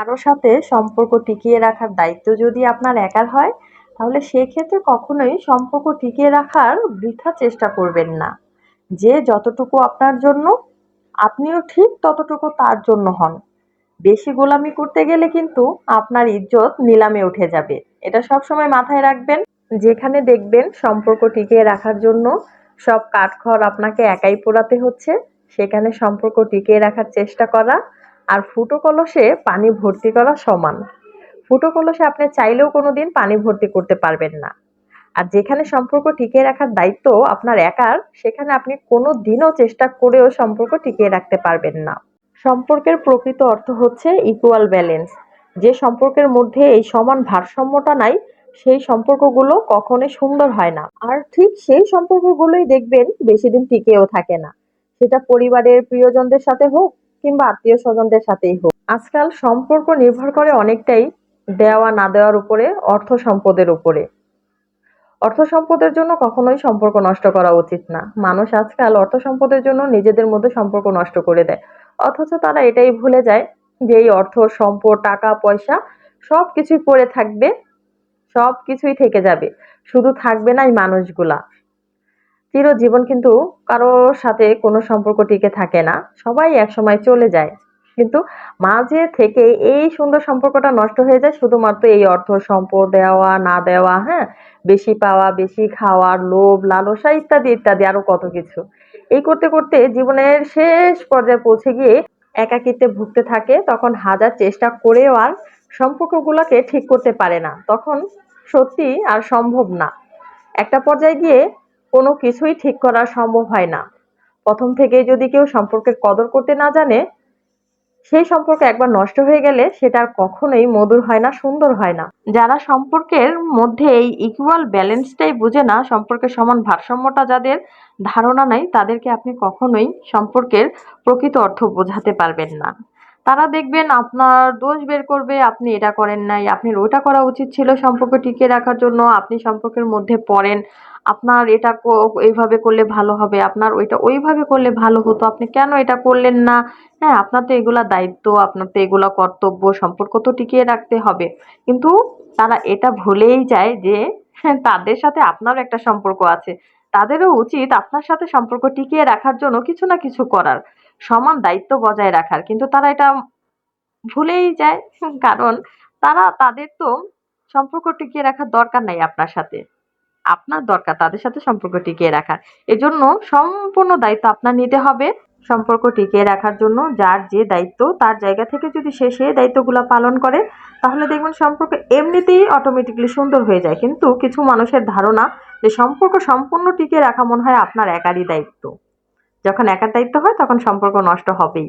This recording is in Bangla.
কারও সাথে সম্পর্ক টিকিয়ে রাখার দায়িত্ব যদি আপনার একার হয়, তাহলে সেক্ষেত্রে কখনোই সম্পর্ক টিকিয়ে রাখার বৃথা চেষ্টা করবেন না। যে যতটুকু আপনার জন্য, আপনিও ঠিক ততটুকু তার জন্য হন। বেশি গোলামি করতে গেলে কিন্তু আপনার ইজ্জত নিলামে উঠে যাবে। এটা সবসময় মাথায় রাখবেন। যেখানে দেখবেন সম্পর্ক টিকিয়ে রাখার জন্য সব কাঠখড় আপনাকে একাই পোড়াতে হচ্ছে, সেখানে সম্পর্ক টিকিয়ে রাখার চেষ্টা করা আর ফুটো কলসে পানি ভর্তি করা সমান। ফুটো কলসে আপনি চাইলেও কোনোদিন পানি ভর্তি করতে পারবেন না। আর যেখানে সম্পর্ক টিকিয়ে রাখার দায়িত্ব আপনার একার, সেখানে আপনি কোনো দিনও চেষ্টা করেও সম্পর্ক টিকিয়ে রাখতে পারবেন না। সম্পর্কের প্রকৃত অর্থ হচ্ছে ইকুয়াল ব্যালেন্স যে সম্পর্কের মধ্যে এই সমান ভারসাম্যটা নাই, সেই সম্পর্কগুলো কখনোই সুন্দর হয় না। আর ঠিক সেই সম্পর্কগুলোই দেখবেন বেশি দিন টিকেও থাকে না। সেটা পরিবারের প্রিয়জনদের সাথে হোক কিংবা আত্মীয় স্বজনদের সাথেই হোক। আজকাল সম্পর্ক নির্ভর করে অনেকটাই দেওয়া না দেওয়ার উপরে, অর্থ সম্পদের উপরে। অর্থ সম্পদের জন্য কখনোই সম্পর্ক নষ্ট করা উচিত না। মানুষ আজকাল অর্থ সম্পদের জন্য নিজেদের মধ্যে সম্পর্ক নষ্ট করে দেয়। অথচ তারা এটাই ভুলে যায় যে এই অর্থ, সম্পদ, টাকা, পয়সা সব কিছুই পড়ে থাকবে সব কিছুই থেকে যাবে। শুধু থাকবে না এই মানুষগুলা। চিরজীবন কিন্তু কারোর সাথে কোনো সম্পর্ক টিকে থাকে না। সবাই একসময় চলে যায়। কিন্তু মাঝে থেকে এই সুন্দর সম্পর্কটা নষ্ট হয়ে যায় শুধুমাত্র এই অর্থ সম্পদ দেওয়া, না দেওয়া হ্যাঁ? বেশি পাওয়া, বেশি খাওয়ার, লোভ, লালসা ইত্যাদি ইত্যাদি আরও কত কিছু। এই করতে করতে জীবনের শেষ পর্যায়ে পৌঁছে গিয়ে একাকিত্বে ভুগতে থাকে, তখন হাজার চেষ্টা করেও আর সম্পর্কগুলোকে ঠিক করতে পারে না। তখন সত্যি আর সম্ভব না। একটা পর্যায়ে গিয়ে কোনো কিছুই ঠিক করা সম্ভব হয় না। প্রথম থেকেই যদি কেউ সম্পর্কের কদর করতে না জানে, সেই সম্পর্ক একবার নষ্ট হয়ে গেলে সেটা আর কখনোই মধুর হয় না, সুন্দর হয় না। যারা সম্পর্কের মধ্যে এই ইকুয়াল ব্যালেন্সটাই বুঝে না, সম্পর্কের সমান ভারসাম্যটা যাদের ধারণা নাই, তাদেরকে আপনি কখনোই সম্পর্কের প্রকৃত অর্থ বোঝাতে পারবেন না। তারা দেখবেন আপনার দোষ বের করবে আপনি এটা করেন নাই আপনি ওটা করা উচিত ছিল সম্পর্ক টিকিয়ে রাখার জন্য আপনি সম্পর্কের মধ্যে পড়েন আপনার এটা এইভাবে করলে ভালো হবে আপনার ওইটা ওইভাবে করলে ভালো হতো আপনি কেন এটা করলেন না? হ্যাঁ আপনার তো এগুলা দায়িত্ব আপনার তো এগুলা কর্তব্য সম্পর্ক তো টিকিয়ে রাখতে হবে। কিন্তু তারা এটা ভুলেই যায় যে হ্যাঁ, তাদের সাথে আপনারও একটা সম্পর্ক আছে। তাদেরও উচিত আপনার সাথে সম্পর্ক টিকিয়ে রাখার জন্য কিছু না কিছু করার, সমান দায়িত্ব বজায় রাখার। কিন্তু তারা এটা ভুলেই যায়, কারণ তারা, তাদের তো সম্পর্ক টিকিয়ে রাখার দরকার নাই আপনার সাথে। আপনার দরকার তাদের সাথে সম্পর্ক টিকিয়ে রাখার। এজন্য সম্পূর্ণ দায়িত্ব আপনার নিতে হবে। সম্পর্ক টিকিয়ে রাখার জন্য যার যে দায়িত্ব, তার জায়গা থেকে যদি সে সে দায়িত্বগুলো পালন করে, তাহলে দেখবেন সম্পর্ক এমনিতেই অটোমেটিকলি সুন্দর হয়ে যায়। কিন্তু কিছু মানুষের ধারণা যে সম্পর্ক সম্পূর্ণ টিকিয়ে রাখা মনে হয় আপনার একারই দায়িত্ব। যখন একার দায়িত্ব হয়, তখন সম্পর্ক নষ্ট হবেই।